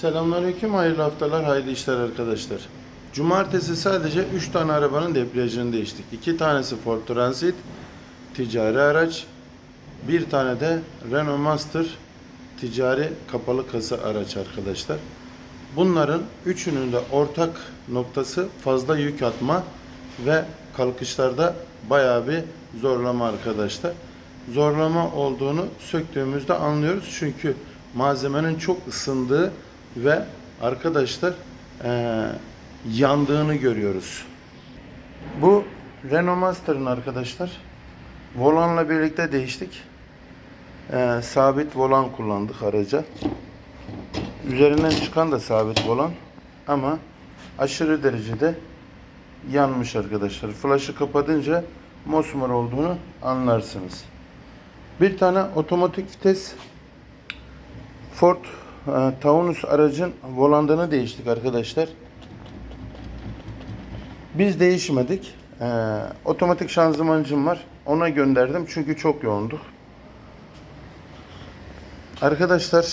Selamünaleyküm, hayırlı haftalar, hayırlı işler arkadaşlar. Cumartesi sadece 3 tane arabanın debriyajını değiştik. 2 tanesi Ford Transit, ticari araç. Bir tane de Renault Master, ticari kapalı kasa araç arkadaşlar. Bunların üçünün de ortak noktası fazla yük atma ve kalkışlarda bayağı bir zorlama arkadaşlar. Zorlama olduğunu söktüğümüzde anlıyoruz çünkü malzemenin çok ısındığı ve arkadaşlar eee, yandığını görüyoruz. Bu Renault Master'ın arkadaşlar volanla birlikte değiştik. Eee, sabit volan kullandık araca. Üzerinden çıkan da sabit volan ama aşırı derecede yanmış arkadaşlar. Flaşı kapatınca mosmor olduğunu anlarsınız. Bir tane otomatik vites Ford e, Taunus aracın volandını değiştik arkadaşlar. Biz değişmedik. E, otomatik şanzımancım var. Ona gönderdim çünkü çok yoğunduk. Arkadaşlar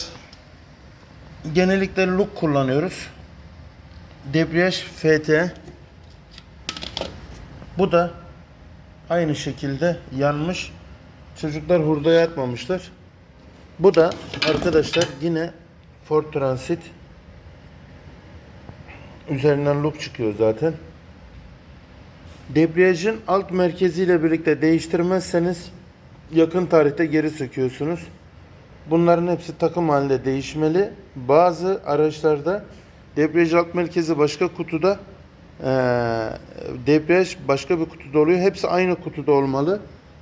genellikle look kullanıyoruz. Debriyaj FT. Bu da aynı şekilde yanmış. Çocuklar hurdaya atmamışlar. Bu da arkadaşlar yine Ford Transit. Üzerinden loop çıkıyor zaten. Debriyajın alt merkeziyle birlikte değiştirmezseniz yakın tarihte geri söküyorsunuz. Bunların hepsi takım halinde değişmeli. Bazı araçlarda debriyaj alt merkezi başka kutuda eee debriyaj başka bir kutuda oluyor. Hepsi aynı kutuda olmalı.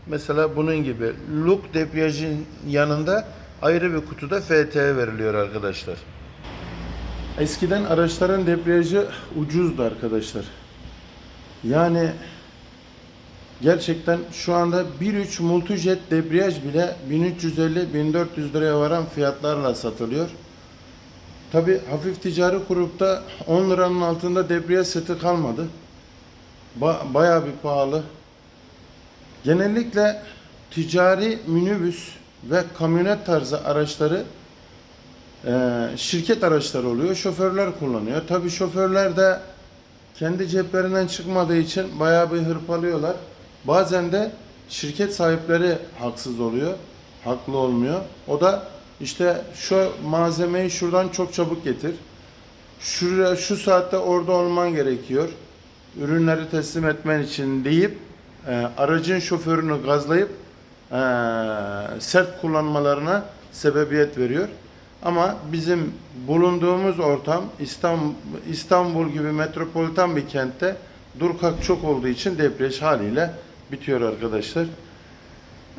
Mesela bunun gibi look debriyajın yanında ayrı bir kutuda FT veriliyor arkadaşlar. Eskiden araçların debriyajı ucuzdu arkadaşlar. Yani gerçekten şu anda 1.3 Multijet debriyaj bile 1350-1400 liraya varan fiyatlarla satılıyor. Tabi hafif ticari grupta 10 liranın altında debriyaj seti kalmadı. Ba- bayağı bir pahalı. Genellikle ticari minibüs ve kamyonet tarzı araçları e, şirket araçları oluyor. Şoförler kullanıyor. Tabi şoförler de kendi ceplerinden çıkmadığı için bayağı bir hırpalıyorlar. Bazen de şirket sahipleri haksız oluyor. Haklı olmuyor. O da işte şu malzemeyi şuradan çok çabuk getir. Şuraya, şu saatte orada olman gerekiyor. Ürünleri teslim etmen için deyip e, aracın şoförünü gazlayıp e, sert kullanmalarına sebebiyet veriyor. Ama bizim bulunduğumuz ortam İstanbul, İstanbul gibi metropolitan bir kentte dur kalk çok olduğu için debriyaj haliyle bitiyor arkadaşlar.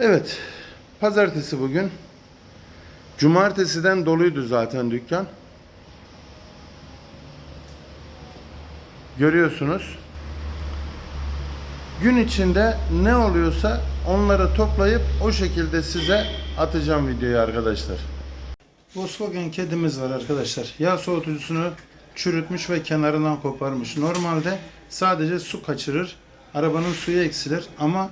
Evet, pazartesi bugün. Cumartesiden doluydu zaten dükkan. Görüyorsunuz. Gün içinde ne oluyorsa onları toplayıp o şekilde size atacağım videoyu arkadaşlar. Volkswagen kedimiz var arkadaşlar. Yağ soğutucusunu çürütmüş ve kenarından koparmış. Normalde sadece su kaçırır. Arabanın suyu eksilir ama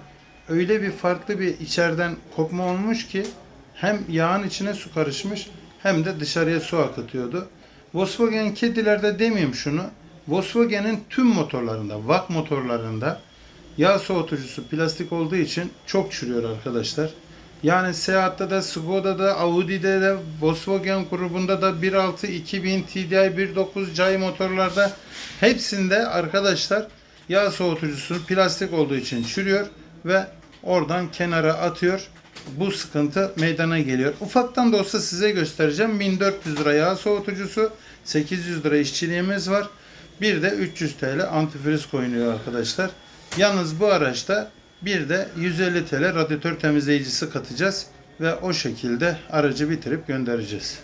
öyle bir farklı bir içeriden kopma olmuş ki hem yağın içine su karışmış hem de dışarıya su akıtıyordu. Volkswagen kedilerde demeyeyim şunu. Volkswagen'in tüm motorlarında, VAK motorlarında yağ soğutucusu plastik olduğu için çok çürüyor arkadaşlar. Yani Seat'ta da, Skoda'da, Audi'de de, Volkswagen grubunda da 1.6, 2000, TDI, 1.9, Jay motorlarda hepsinde arkadaşlar yağ soğutucusu plastik olduğu için çürüyor ve oradan kenara atıyor. Bu sıkıntı meydana geliyor. Ufaktan da olsa size göstereceğim. 1400 lira yağ soğutucusu, 800 lira işçiliğimiz var. Bir de 300 TL antifriz koyuluyor arkadaşlar. Yalnız bu araçta bir de 150 TL radyatör temizleyicisi katacağız ve o şekilde aracı bitirip göndereceğiz.